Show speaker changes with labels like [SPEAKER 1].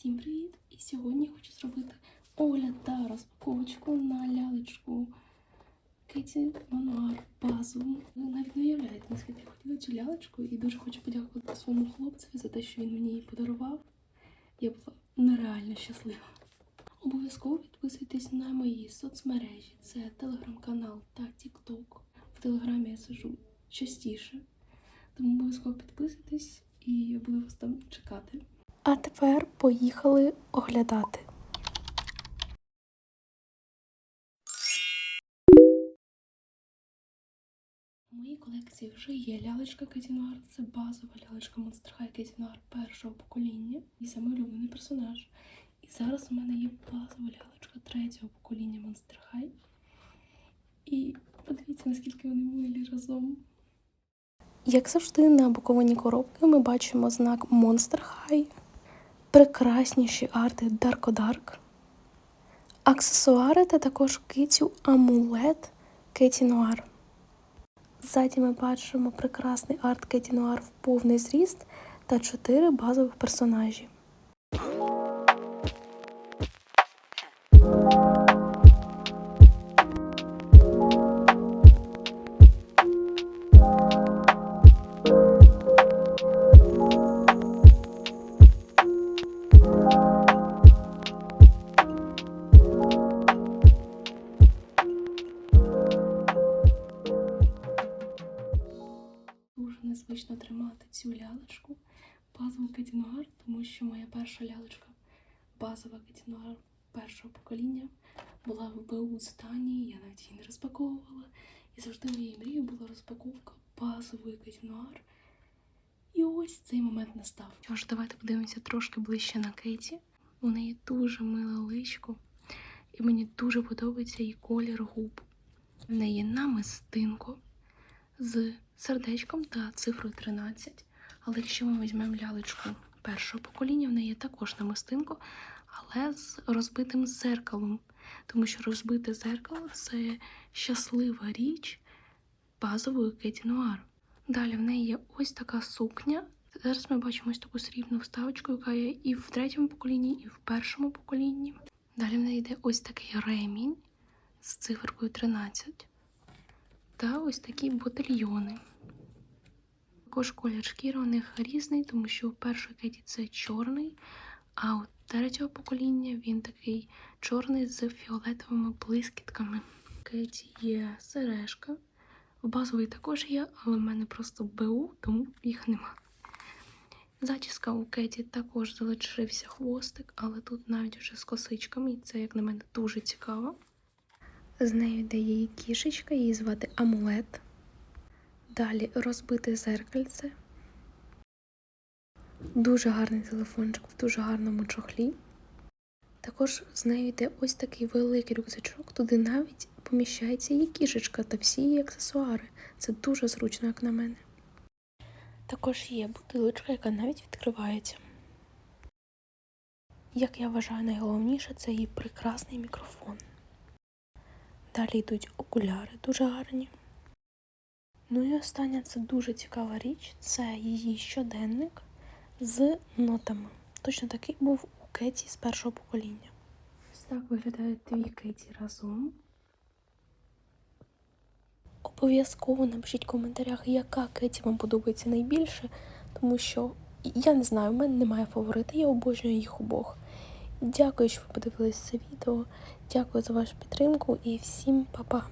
[SPEAKER 1] Всім привіт! І сьогодні я хочу зробити огляд та розпаковочку на лялечку Кеті Мануар базову. Ви навіть не уявляєте, наскільки я хотіла цю лялечку і дуже хочу подякувати своєму хлопцеві за те, що він мені її подарував. Я була нереально щаслива. Обов'язково підписуйтесь на мої соцмережі. Це телеграм-канал та Тікток. В телеграмі я сижу частіше. Тому обов'язково підписуйтесь і буду вас там чекати. А тепер поїхали оглядати. У моїй колекції вже є лялечка Кетінуар. Це базова лялечка Monster High Кетінуар першого покоління і самий улюблений персонаж. І зараз у мене є базова лялечка третього покоління Monster High. І подивіться, наскільки вони милі разом. Як завжди, на упакованні коробки ми бачимо знак Monster High, прекрасніші арти Дарко Дарк. аксесуари та також китю амулет Кеті Нуар. Ззаді ми бачимо прекрасний арт Кеті Нуар в повний зріст та чотири базових персонажі. Дуже незвично тримати цю лялечку базову Кетінуар, тому що моя перша лялечка базова Кетінуар першого покоління була в БУ стані, я навіть її не розпаковувала. І завжди моєю мрією була розпаковка базової Кетінуар. І ось цей момент настав. Що ж, давайте подивимося трошки ближче на Кеті. У неї дуже миле личко, і мені дуже подобається її колір губ. В неї намистинко з сердечком та цифрою 13. Але якщо ми візьмемо лялечку першого покоління, в неї є також намистинко, але з розбитим зеркалом. Тому що розбите зеркало це щаслива річ базової Кеті Нуар. Далі в неї є ось така сукня. Зараз ми бачимо ось таку срібну вставочку, яка є і в третьому поколінні, і в першому поколінні. Далі в неї йде ось такий ремінь з циферкою 13 та ось такі ботильйони. Також колір шкіри у них різний, тому що у першої кеті це чорний, а у третього покоління він такий чорний з фіолетовими блискітками. Кеті є сережка. В базовій також є, але в мене просто БУ, тому їх нема. Зачіска у Кеті також залишився хвостик, але тут навіть вже з косичками, і це, як на мене, дуже цікаво. З нею йде її кішечка, її звати Амулет. Далі розбите зеркальце. Дуже гарний телефончик в дуже гарному чохлі. Також з нею йде ось такий великий рюкзачок, туди навіть поміщається її кішечка та всі її аксесуари. Це дуже зручно, як на мене. Також є бутилочка, яка навіть відкривається. Як я вважаю, найголовніше це її прекрасний мікрофон. Далі йдуть окуляри дуже гарні. Ну і остання це дуже цікава річ це її щоденник з нотами. Точно такий був у Кеті з першого покоління. Ось так виглядають дві Кеті разом. Обов'язково напишіть в коментарях, яка Кеті вам подобається найбільше, тому що я не знаю, в мене немає фаворита, я обожнюю їх обох. Дякую, що ви подивилися це відео. Дякую за вашу підтримку і всім па-па!